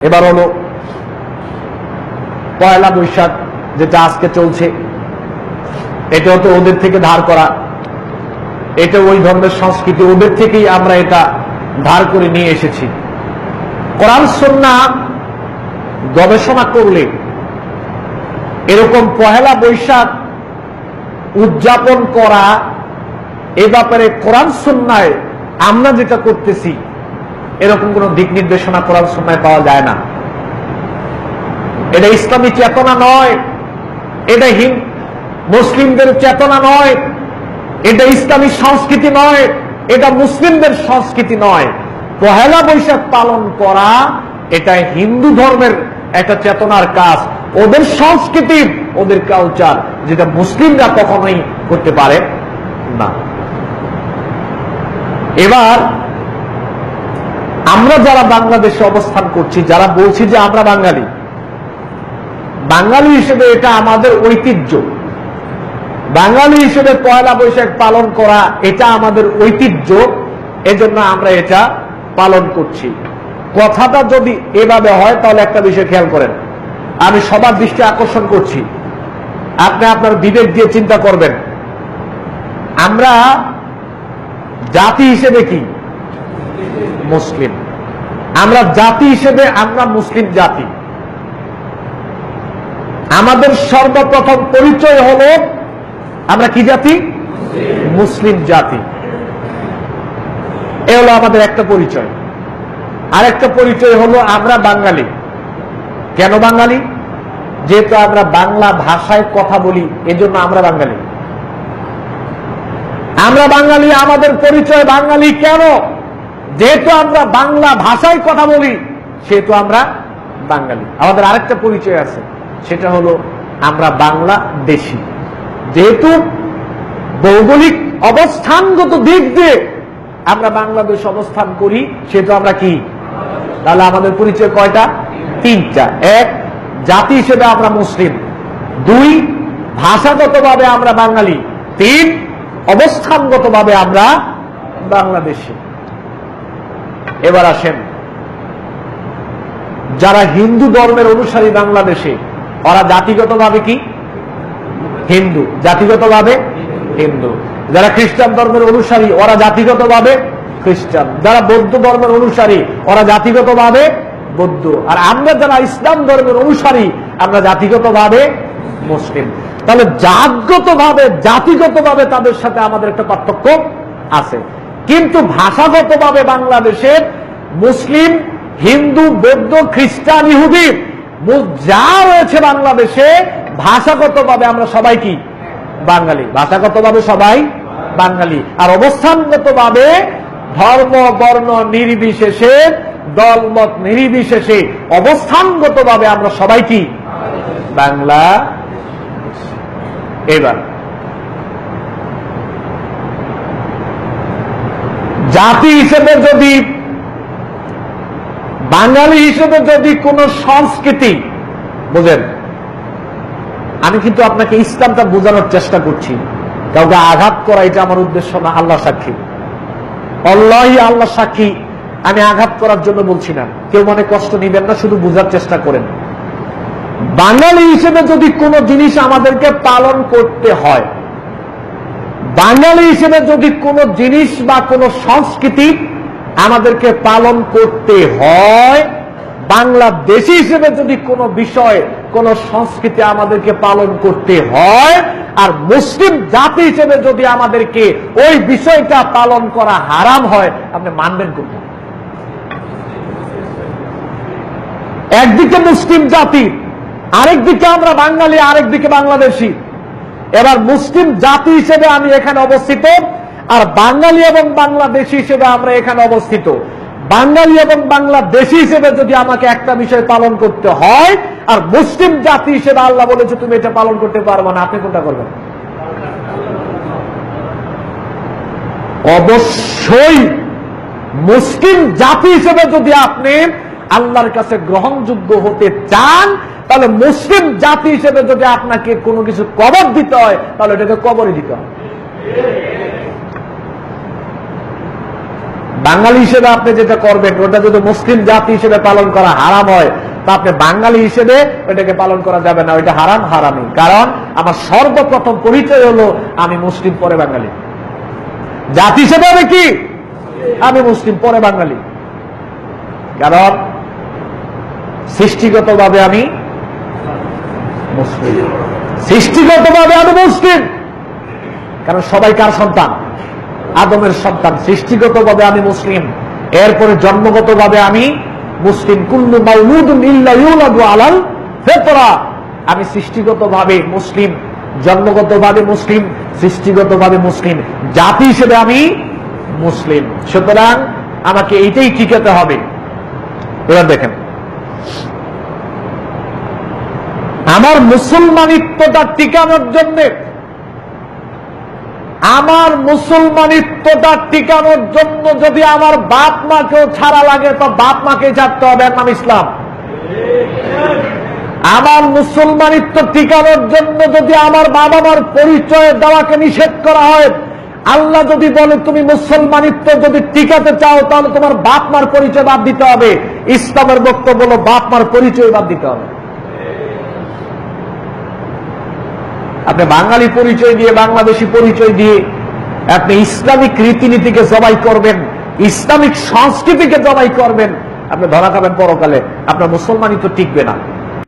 এবার হলো পয়লা বৈশাখ যেটা আজকে চলছে, এটাও তো ওদের থেকে ধার করা। এটা ওই ধরনের সংস্কৃতি, ওদের থেকেই আমরা এটা ধার করে নিয়ে এসেছি। কোরআন, সন্না গবেষণা করলে এরকম পহেলা বৈশাখ উদযাপন করা এ ব্যাপারে কোরআন সন্ন্যায় আমরা যেটা করতেছি এরকম কোন দিক নির্দেশনা কোরআন সন্ন্যায় পাওয়া যায় না। এটা ইসলামী চেতনা নয়, এটা হিন, মুসলিমদের চেতনা নয়, এটা ইসলামী সংস্কৃতি নয়, এটা মুসলিমদের সংস্কৃতি নয়। পহেলা বৈশাখ পালন করা, এটা হিন্দু ধর্মের একটা চেতনার কাজ। ওদের সংস্কৃতি, ওদের কালচার যেটা মুসলিমরা কখনোই করতে পারে না। এবার আমরা যারা বাংলাদেশে অবস্থান করছি, যারা বলছি যে আমরা বাঙালি বাঙালি হিসেবে এটা আমাদের ঐতিহ্য। বাঙালি হিসেবে পয়লা বৈশাখ পালন করা এটা আমাদের ঐতিহ্য, এজন্য আমরা এটা পালন করছি। কথাটা যদি এভাবে হয়, তাহলে একটা বিষয় খেয়াল করেন। আমি সবার দৃষ্টি আকর্ষণ করছি। আপনি আপনার বিবেক দিয়ে চিন্তা করবেন। আমরা জাতি হিসেবে কি? মুসলিম। আমরা জাতি হিসেবে আমরা মুসলিম জাতি। আমাদের সর্বপ্রথম পরিচয় হল, আমরা কি জাতি? মুসলিম জাতি। এ হলো আমাদের একটা পরিচয়। আরেকটা পরিচয় হলো আমরা বাঙালি। কেন বাঙালি? যেহেতু আমরা বাংলা ভাষায় কথা বলি, এজন্য আমরা বাঙালি। আমরা বাঙালি, আমাদের পরিচয় বাঙালি কেন? যেহেতু আমরা বাংলা ভাষায় কথা বলি, সেহেতু আমরা বাঙালি। আমাদের আরেকটা পরিচয় আছে, সেটা হলো আমরা বাংলা দেশি। যেহেতু ভৌগোলিক অবস্থানগত দিক দিয়ে আমরা বাংলাদেশ অবস্থান করি, সেহেতু আমরা কি? তাহলে আমাদের পরিচয় কয়টা? তিনটা। এক, জাতি হিসেবে আমরা মুসলিম। দুই, ভাষাগতভাবে আমরা বাঙালি। তিন, অবস্থানগতভাবে আমরা বাংলাদেশি। এবার আসেন। যারা হিন্দু ধর্মের অনুসারী বাংলাদেশে, ওরা জাতিগতভাবে কি? হিন্দু। জাতিগতভাবে হিন্দু। যারা খ্রিস্টান ধর্মের অনুসারী, ওরা জাতিগতভাবে খ্রিস্টান। যারা বৌদ্ধ ধর্মের অনুসারী, ওরা জাতিগতভাবে বৌদ্ধ। আর আমরা যারা ইসলাম ধর্মের অনুসারী, আমরা জাতিগতভাবে মুসলিম। তাহলে জাতগতভাবে জাতিগতভাবে তাদের সাথে আমাদের একটা পার্থক্য আছে। কিন্তু ভাষাগতভাবে বাংলাদেশের মুসলিম, হিন্দু, বৌদ্ধ, খ্রিস্টান, ইহুদি যা রয়েছে বাংলাদেশে, ভাষাগতভাবে আমরা সবাই কি? বাঙালি। ভাষাগতভাবে সবাই বাঙালি। আর অবস্থানগতভাবে ধর্ম, বর্ণ নির্বিশেষে, দলমত নির্বিশেষে অবস্থানগতভাবে আমরা সবাই কি? বাংলা। এবার জাতি হিসেবে যদি, বাঙালি হিসেবে যদি কোন সংস্কৃতি, বুঝেন, আমি কিন্তু আপনাকে ইসলামটা বোঝানোর চেষ্টা করছি। কাউকে আঘাত করা এটা আমার উদ্দেশ্য না আল্লাহ সাক্ষী। অল্লাহ আল্লাহ সাক্ষী, আমি আঘাত করার জন্য বলছি না। কেউ মনে কষ্ট নিবেন না, শুধু বোঝার চেষ্টা করেন। বাঙালি হিসেবে যদি কোনো জিনিস আমাদেরকে পালন করতে হয় বাঙালি হিসেবে যদি কোনো জিনিস বা কোনো সংস্কৃতি আমাদেরকে পালন করতে হয়, বাংলাদেশি হিসেবে যদি কোনো বিষয়, কোন সংস্কৃতি আমাদেরকে পালন করতে হয়, আর মুসলিম জাতি হিসেবে যদি আমাদেরকে ওই বিষয়টা পালন করা হারাম হয়, আপনি মানবেন কোথায়? একদিকে মুসলিম জাতি, আরেকদিকে আমরা বাঙালি, আরেকদিকে বাংলাদেশি। এবার মুসলিম জাতি হিসেবে আমি এখানে অবস্থিত, আর বাঙালি এবং বাংলাদেশি হিসেবে আমরা এখানে অবস্থিত। বাঙালি এবং বাংলাদেশি হিসেবে যদি আমাকে একটা বিষয় পালন করতে হয়, আর মুসলিম জাতি হিসেবে আল্লাহ বলেছে তুমি এটা পালন করতে পারবে না, আপনি কোনটা করবেন? অবশ্যই মুসলিম জাতি হিসেবে যদি আপনি আল্লাহর কাছে গ্রহণযোগ্য হতে চান তাহলে মুসলিম জাতি হিসেবে যদি আপনাকে কোনো কিছু কবর দিতে হয়, তাহলে এটাকে কবরই দিতে হয় বাঙালি হিসেবে আপনি যেটা করবেন, ওটা যদি মুসলিম জাতি হিসেবে পালন করা হারাম হয়, তা আপনি বাঙালি হিসেবে ওটাকে পালন করা যাবে না, ওইটা হারাম হারামি কারণ আমার সর্বপ্রথম পরিচয় হলো, আমি মুসলিম, পরে বাঙালি। জাতি হিসেবে আমি কি? আমি মুসলিম, পরে বাঙালি। কারণ সৃষ্টিগতভাবে আমি সৃষ্টিগতভাবে আমি মুসলিম। কারণ সবাই কার সন্তান? আদমের সন্তান। সৃষ্টিগতভাবে আমি মুসলিম। এরপরে জন্মগতভাবে আমি মুসলিম। কুল্লু মাউলুদুন ইল্লা ইউলাদু আলাল ফিতরা। আমি সৃষ্টিগতভাবে মুসলিম। জন্মগতভাবে মুসলিম। সৃষ্টিগতভাবে মুসলিম। জাতি হিসেবে আমি মুসলিম। সুতরাং আমাকে এইটাই টিকাতে হবে। এবার দেখেন। আমার মুসলমানিত্বটা টিকানোর জন্য, আমার মুসলমানিত্বটা টিকানোর জন্য যদি আমার বাপ মাকেও ছাড়া লাগে, তো বাপ মাকে ছাড়তে হবে নাম ইসলাম। আমার মুসলমানিত্ব টিকানোর জন্য যদি আমার বাবা মার পরিচয় দেওয়াকে নিষেধ করা হয়, আল্লাহ যদি বলে তুমি মুসলমানিত্ব যদি টিকাতে চাও, তাহলে তোমার বাপ মার পরিচয় বাদ দিতে হবে। ইসলামের বক্তব্য হলো বাপ মার পরিচয় বাদ দিতে হবে। আপনি বাঙালি পরিচয় দিয়ে, বাংলাদেশি পরিচয় দিয়ে আপনি ইসলামিক রীতিনীতিকে জবাই করবেন, ইসলামিক সংস্কৃতিকে জবাই করবেন, আপনি ধরা খাবেন পরকালে। আপনার মুসলমানই তো টিকবে না।